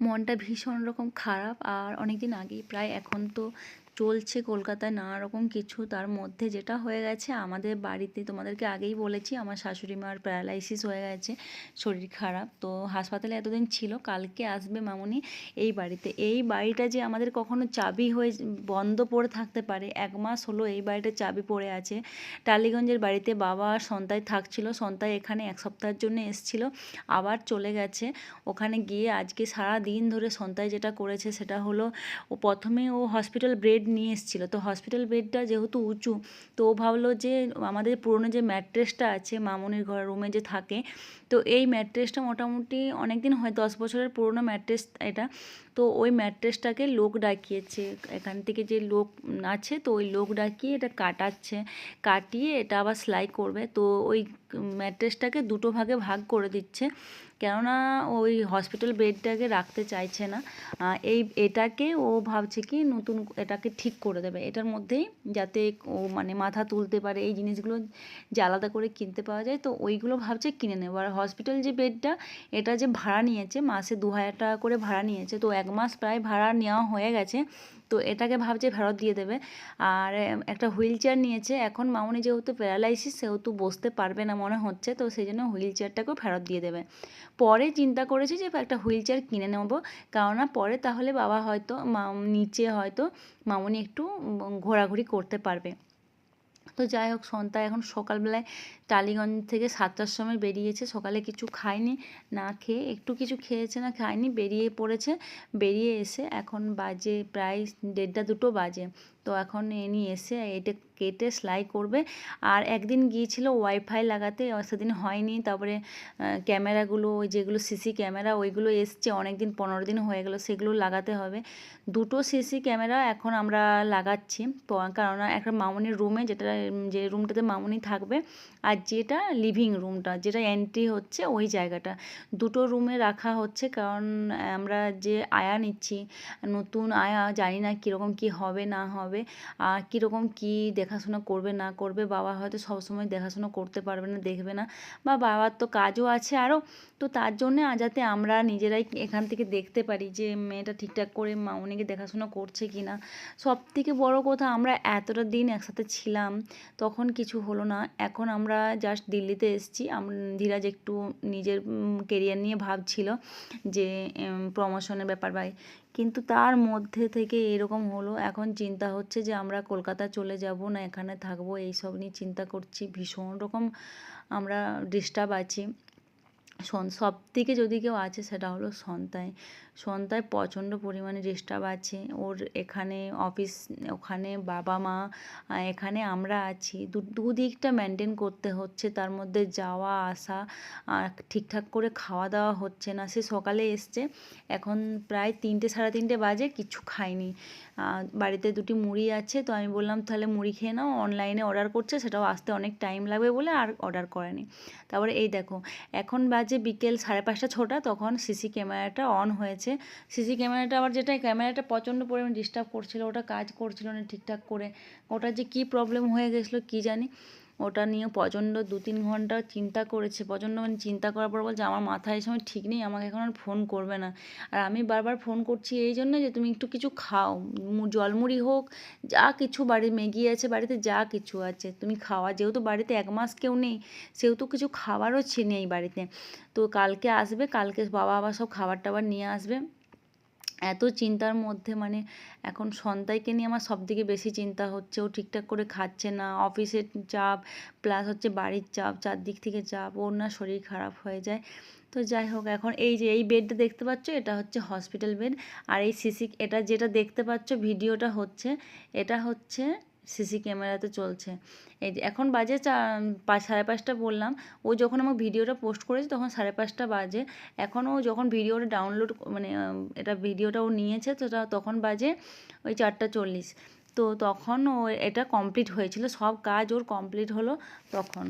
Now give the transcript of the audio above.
মনটা ভীষণ রকম খারাপ আর অনেক দিন আগেই প্রায় এখন তো চলছে কলকাতায় নানা রকম কিছু। তার মধ্যে যেটা হয়ে গেছে, আমাদের বাড়িতে তোমাদেরকে আগেই বলেছি, আমার শাশুড়ি মার প্যারালাইসিস হয়ে গেছে, শরীর খারাপ। তো হাসপাতালে এতদিন ছিল, কালকে আসবে মামুনি এই বাড়িতে। এই বাড়িটা যে আমাদের কখনো চাবি হয়ে বন্ধ পড়ে থাকতে পারে, এক মাস হলো এই বাড়িটা চাবি পড়ে আছে। টালিগঞ্জের বাড়িতে বাবা আর সন্তায় থাকছিল সন্তায় এখানে এক সপ্তাহের জন্য এসছিল, আবার চলে গেছে। ওখানে গিয়ে আজকে সারা দিন ধরে সন্তায় যেটা করেছে সেটা হলো, ও প্রথমে ও হসপিটাল বেড নিয়ে এসেছিল। তো হসপিটাল বেডটা যেহেতু উঁচু, তো ও ভাবলো যে আমাদের পুরনো যে ম্যাট্রেসটা আছে মামুনির ঘর রুমে যে থাকে, তো এই ম্যাট্রেসটা মোটামুটি অনেক দিন হয়, দশ বছরের পুরনো ম্যাট্রেস এটা। তো ওই ম্যাট্রেসটাকে লোক ডাকিয়েছে। এখান থেকে যে লোক আছে, তো ওই লোক ডাকিয়ে এটা কাটাচ্ছে। কাটিয়ে এটা আবার সেলাই করবে। তো ওই ম্যাট্রেসটাকে দুটো ভাগে ভাগ করে দিচ্ছে। কেননা ওই হসপিটাল বেডটাকে রাখতে চাইছে না। এই এটাকে ও ভাবছে কি নতুন এটাকে ঠিক করে দেবে। এটার মধ্যেই যাতে ও মানে মাথা তুলতে পারে, এই জিনিসগুলো যে আলাদা করে কিনতে পাওয়া যায়, তো ওইগুলো ভাবছে কিনে নেব। আর হসপিটাল যে বেডটা, এটা যে ভাড়া নিয়েছে, মাসে দু হাজার টাকা করে ভাড়া নিয়েছে, তো এক মাস প্রায় ভাড়া নেওয়া হয়ে গেছে। তো এটাকে ভাবছে ফেরত দিয়ে দেবে। আর একটা হুইল চেয়ার নিয়েছে। এখন মামনি যেহেতু প্যারালাইসিস, সেহেতু বসতে পারবে না মনে হচ্ছে, তো সেই জন্য হুইল চেয়ারটাকেও ফেরত দিয়ে দেবে। পরে চিন্তা করেছি যে, একটা হুইল চেয়ার কিনে নেব। কেননা পরে তাহলে বাবা হয়তো নিচে হয়তো মামনি একটু ঘোরাঘুরি করতে পারবে। তো যাই হোক সন্তা এখন সকালবেলায় টালিগঞ্জ থেকে সাতটার সময় বেরিয়েছে। সকালে কিছু খায়নি, না খেয়ে, একটু কিছু খেয়েছে, না খায়নি, বেরিয়ে পড়েছে। বেরিয়ে এসে এখন বাজে প্রায় দেড়টা দুটো বাজে। তো এখন এনি এসে এটা কেটে সেলাই করবে। আর একদিন গিয়েছিল ওয়াইফাই লাগাতে সেদিন হয়নি। তারপরে ক্যামেরাগুলো, ওই যেগুলো সিসি ক্যামেরা, ওইগুলো এসছে। অনেক দিন পনেরো দিন হয়ে গেলো, সেগুলো লাগাতে হবে। দুটো সিসি ক্যামেরা এখন আমরা লাগাচ্ছি। কারণ একটা মামনির রুমে, যেটা, যে রুমটাতে মামনি থাকবে, আর যেটা লিভিং রুমটা যেটা এন্ট্রি হচ্ছে ওই জায়গাটা। দুটো রুমে রাখা হচ্ছে, কারণ আমরা যে আয়া নিচ্ছি, নতুন আয়া, জানি না কীরকম কী হবে, না হবে, আর কীরকম কী দেখাশোনা করবে না করবে, বাবা হয়তো সবসময় দেখাশোনা করতে পারবে না, দেখবে না। বা বাবার তো কাজও আছে আরও তো তার জন্যে যাতে আমরা নিজেরাই এখান থেকে দেখতে পারি যে মেয়েটা ঠিকঠাক করে মামনিকে দেখাশোনা করছে কি না সব থেকে বড়ো কথা, আমরা এতটা দিন একসাথে ছিলাম, তখন কিছু হলো না। এখন আমরা জাস্ট দিল্লিতে এসেছি। ধীরাজ একটু নিজের কেরিয়ার নিয়ে ভাবছিল যে প্রমোশনের ব্যাপার ভাই কিন্তু তার মধ্যে থেকে এরকম হলো। এখন চিন্তা হচ্ছে যে আমরা কলকাতা চলে যাব না এখানে থাকব, এইসব নিয়ে চিন্তা করছি। ভীষণ রকম আমরা ডিস্টার্ব আছি। সব থেকে যদি কেউ আছে সেটা হলো সন্তায় সন্তায় প্রচণ্ড পরিমাণে ডিস্টার্ব আছে। ওর এখানে অফিস ওখানে বাবা মা এখানে আমরা আছি। দুদিকটা মেনটেন করতে হচ্ছে। তার মধ্যে যাওয়া, আসা ঠিকঠাক করে খাওয়া দাওয়া হচ্ছে না। সে সকালে এসছে। এখন প্রায় তিনটে, সাড়ে তিনটে বাজে, কিছু খায়নি। বাড়িতে দুটি মুড়ি আছে। তো আমি বললাম, তাহলে মুড়ি খেয়ে নাও। অনলাইনে অর্ডার করছে। সেটাও আসতে অনেক টাইম লাগবে বলে আর অর্ডার করেনি। তারপরে এই দেখো, এখন বাজে বিকেল সাড়ে পাঁচটা, ছটা। তখন সিসি ক্যামেরাটা অন হয়েছে। সিসি ক্যামেরাটা আবার যেটা ক্যামেরাটা প্রচণ্ড পরিমাণে ডিস্টার্ব করছিল, ওটা কাজ করছিল না ঠিকঠাক করে। ওটা যে কী প্রবলেম হয়ে গেছিল, কী জানি। ওটা নিয়ে প্রচণ্ড দু তিন ঘণ্টা চিন্তা করেছে। প্রচণ্ড মানে চিন্তা করার পর বলছে, আমার মাথায় সময় ঠিক নেই, আমাকে এখন আর ফোন করবে না। আর আমি বারবার ফোন করছি এই জন্য যে, তুমি একটু কিছু খাও জলমুড়ি হোক, যা কিছু বাড়ি ম্যাগি আছে, বাড়িতে যা কিছু আছে। তুমি খাওয়া, যেহেতু বাড়িতে এক মাস কেউ নেই, সেহেতু কিছু খাবারও নেই বাড়িতে। তো কালকে আসবে, কালকে বাবা আবার সব খাবার টাবার নিয়ে আসবে। এত চিন্তার মধ্যে মানে এখন সন্তানকে নিয়ে আমার সবথেকে বেশি চিন্তা হচ্ছে। ও ঠিকঠাক করে খাচ্ছে না, অফিসের চাপ প্লাস হচ্ছে বাড়ির চাপ, চারদিক থেকে চাপ, ওর না শরীর খারাপ হয়ে যায়। তো যাই হোক, এখন এই যে, এই বেডটা দেখতে পাচ্ছ, এটা হচ্ছে হসপিটাল বেড আর এই সিসি এটা যেটা দেখতে পাচ্ছ, ভিডিওটা হচ্ছে, এটা হচ্ছে সিসি ক্যামেরাতে চলছে। এই এখন বাজে চা সাড়ে পাঁচটা বললাম। ও যখন আমার ভিডিওটা পোস্ট করেছে তখন সাড়ে পাঁচটা বাজে। এখন ও যখন ভিডিওটা ডাউনলোড মানে এটা ভিডিওটা ও নিয়েছে তো তখন বাজে ওই চারটা চল্লিশ। তো তখন ও এটা কমপ্লিট হয়েছিল। সব কাজ ওর কমপ্লিট হলো তখন।